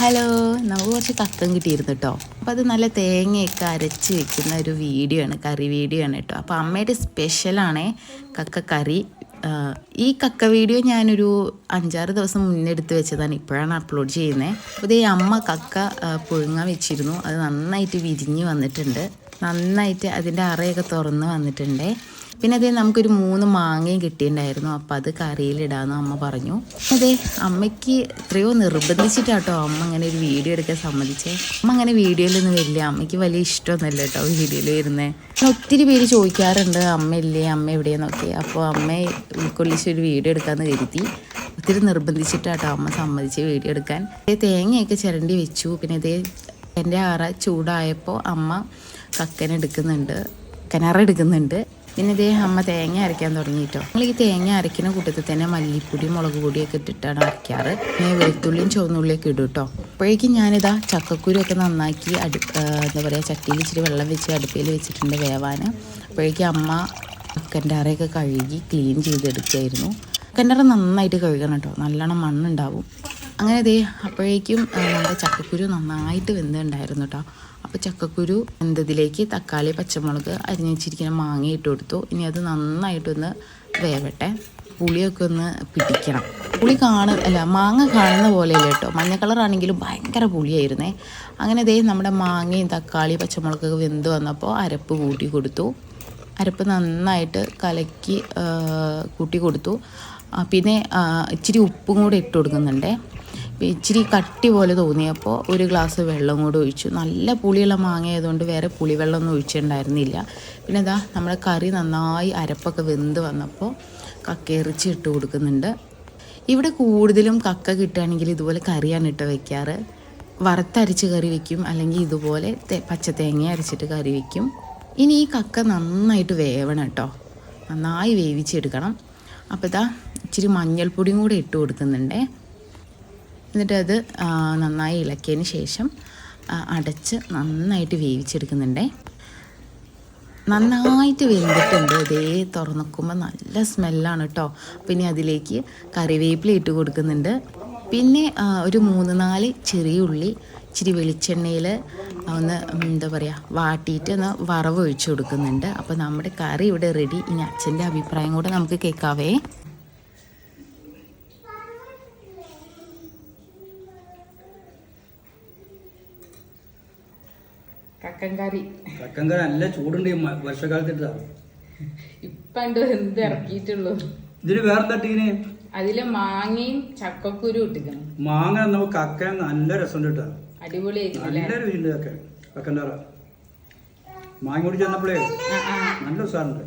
Hello നമുക്ക് കുറച്ച് കക്കം കിട്ടിയിരുന്നു കേട്ടോ അപ്പോൾ അത് നല്ല തേങ്ങയൊക്കെ അരച്ച് വെക്കുന്ന ഒരു വീഡിയോ ആണ് കറി വീഡിയോ ആണ് കേട്ടോ അപ്പോൾ അമ്മയുടെ സ്പെഷ്യലാണേ കക്ക കറി ഈ കക്ക വീഡിയോ ഞാനൊരു അഞ്ചാറ് ദിവസം മുന്നേ എടുത്ത് വെച്ചതാണ് ഇപ്പോഴാണ് അപ്ലോഡ് ചെയ്യുന്നത് അപ്പോൾ ഇതേ അമ്മ കക്ക പുഴുങ്ങാൻ വെച്ചിരുന്നു. അത് നന്നായിട്ട് വിരിഞ്ഞ് വന്നിട്ടുണ്ട്. നന്നായിട്ട് അതിന്റെ അറയൊക്കെ തുറന്ന് വന്നിട്ടുണ്ടേ. പിന്നെ അതേ നമുക്കൊരു മൂന്ന് മാങ്ങയും കിട്ടിയിട്ടുണ്ടായിരുന്നു. അപ്പം അത് കറിയിലിടാമെന്ന് അമ്മ പറഞ്ഞു. അതെ അമ്മയ്ക്ക് എത്രയോ നിർബന്ധിച്ചിട്ടാട്ടോ അമ്മ അങ്ങനെ ഒരു വീഡിയോ എടുക്കാൻ സമ്മതിച്ചേ. അമ്മ അങ്ങനെ വീഡിയോയിലൊന്നും വരില്ല. അമ്മയ്ക്ക് വലിയ ഇഷ്ടമൊന്നുമല്ല കേട്ടോ വീഡിയോയിൽ വരുന്നത് ഒത്തിരി പേര് ചോദിക്കാറുണ്ട് അമ്മയില്ലേ? അമ്മ എവിടെയെന്നൊക്കെ? അപ്പോൾ അമ്മയെ ഉൾക്കൊള്ളിച്ച് ഒരു വീഡിയോ എടുക്കാമെന്ന് കരുതി. ഒത്തിരി നിർബന്ധിച്ചിട്ടാട്ടോ അമ്മ സമ്മതിച്ച് വീഡിയോ എടുക്കാൻ. തേങ്ങയൊക്കെ ചിരണ്ടി വെച്ചു. പിന്നെ ഇതേ എന്റെ അറ ചൂടായപ്പോൾ അമ്മ കക്കനെടുക്കുന്നുണ്ട്. കനറെടുക്കുന്നുണ്ട് പിന്നെ ഇതേ അമ്മ തേങ്ങ അരയ്ക്കാൻ തുടങ്ങി കേട്ടോ നമ്മൾ ഈ തേങ്ങ അരയ്ക്കുന്ന കൂട്ടത്തിൽ തന്നെ മല്ലിപ്പൊടി മുളക് പൊടിയൊക്കെ ഇട്ടിട്ടാണ് അരയ്ക്കാറ്. പിന്നെ വെളുത്തുള്ളിയും ചുവന്നുള്ളിയൊക്കെ ഇടും കേട്ടോ അപ്പോഴേക്കും ഞാനിതാ ചക്കക്കുരുവൊക്കെ നന്നാക്കി അടു എന്താ പറയുക ചട്ടിയിൽ ഇച്ചിരി വെള്ളം വെച്ച് അടുപ്പിൽ വെച്ചിട്ടുണ്ട് വേവാൻ. അപ്പോഴേക്കും അമ്മ കക്കന്റെ കഴുകി ക്ലീൻ ചെയ്തെടുക്കുകയായിരുന്നു. കക്കന്റെ നന്നായിട്ട് കഴുകണം കേട്ടോ നല്ലോണം മണ്ണുണ്ടാവും. അങ്ങനെ ദേ അപ്പോഴേക്കും നമ്മുടെ ചക്കക്കുരു നന്നായിട്ട് വെന്തുണ്ടായിരുന്നു കേട്ടോ അപ്പോൾ ചക്കക്കുരു വെന്തതിലേക്ക് തക്കാളി പച്ചമുളക് അരിഞ്ഞ് വെച്ചിരിക്കുന്ന മാങ്ങ ഇട്ട് കൊടുത്തു. ഇനി അത് നന്നായിട്ടൊന്ന് വേവട്ടെ. പുളിയൊക്കെ ഒന്ന് പിടിക്കണം. പുളി കാണ അല്ല മാങ്ങ കാണുന്ന പോലെയല്ല കേട്ടോ മഞ്ഞ കളറാണെങ്കിലും ഭയങ്കര പുളിയായിരുന്നേ. അങ്ങനെ ദേ നമ്മുടെ മാങ്ങയും തക്കാളി പച്ചമുളകൊക്കെ വെന്ത് വന്നപ്പോൾ അരപ്പ് കൂട്ടി കൊടുത്തു. അരപ്പ് നന്നായിട്ട് കലക്കി കൂട്ടി കൊടുത്തു. പിന്നെ ഇച്ചിരി ഉപ്പും കൂടെ ഇട്ട് കൊടുക്കുന്നുണ്ടേ. ഇച്ചിരി കട്ടി പോലെ തോന്നിയപ്പോൾ ഒരു ഗ്ലാസ് വെള്ളം കൂടെ ഒഴിച്ചു. നല്ല പുളിയുള്ള മാങ്ങ ആയതുകൊണ്ട് വേറെ പുളിവെള്ളമൊന്നും ഒഴിച്ചിട്ടുണ്ടായിരുന്നില്ല. പിന്നെ ഇതാ നമ്മുടെ കറി നന്നായി അരപ്പൊക്കെ വെന്ത് വന്നപ്പോൾ കക്ക ഇറച്ചി ഇട്ട് കൊടുക്കുന്നുണ്ട്. ഇവിടെ കൂടുതലും കക്ക കിട്ടുകയാണെങ്കിൽ ഇതുപോലെ കറിയാണ് ഇട്ട് വയ്ക്കാറ് വറുത്തരച്ച് കറി വയ്ക്കും അല്ലെങ്കിൽ ഇതുപോലെ പച്ചത്തേങ്ങ പച്ച തേങ്ങ അരച്ചിട്ട് കറി വയ്ക്കും ഇനി ഈ കക്ക നന്നായിട്ട് വേവണം കേട്ടോ. നന്നായി വേവിച്ചെടുക്കണം. അപ്പോൾ ഇതാ ഇച്ചിരി മഞ്ഞൾപ്പൊടിയും കൂടെ ഇട്ട് കൊടുക്കുന്നുണ്ടേ. എന്നിട്ട് അത് നന്നായി ഇളക്കിയതിന് ശേഷം അടച്ച് നന്നായിട്ട് വേവിച്ചെടുക്കുന്നുണ്ടേ. നന്നായിട്ട് വെന്തിട്ടുണ്ട്. ഇതേ തുറന്നു നോക്കുമ്പോൾ നല്ല സ്മെല്ലാണ് കേട്ടോ പിന്നെ അതിലേക്ക് കറിവേപ്പില ഇട്ട് കൊടുക്കുന്നുണ്ട്. പിന്നെ ഒരു മൂന്ന് നാല് ചെറിയ ഉള്ളി ഇച്ചിരി വെളിച്ചെണ്ണയിൽ ഒന്ന് എന്താ പറയുക വാട്ടിയിട്ട് ഒന്ന് വറവ് ഒഴിച്ചു കൊടുക്കുന്നുണ്ട്. അപ്പോൾ നമ്മുടെ കറി ഇവിടെ റെഡി ഇനി അച്ഛന്റെ അഭിപ്രായം കൂടെ നമുക്ക് കേൾക്കാവേ. കക്കൻ കറി നല്ല ചൂടുണ്ട് വർഷക്കാലത്തിട്ടാ ഇപ്പണ്ട് എന്ത് ഇറക്കിയിട്ടുള്ളൂ. ഇതിന് വേറെ തട്ടീന് അതിൽ മാങ്ങയും ചക്കക്കുരു ഇട്ടിക്കണം മാങ്ങ നമുക്ക് കക്ക നല്ല രസമുണ്ട് കേട്ടോ. അടിപൊളിയായിരിക്കും നല്ല രുചിയുണ്ട് കക്ക കക്കന്റെ മാങ്ങ കൂടി ചെന്നപ്പോഴേ നല്ല ഉസാറുണ്ട്.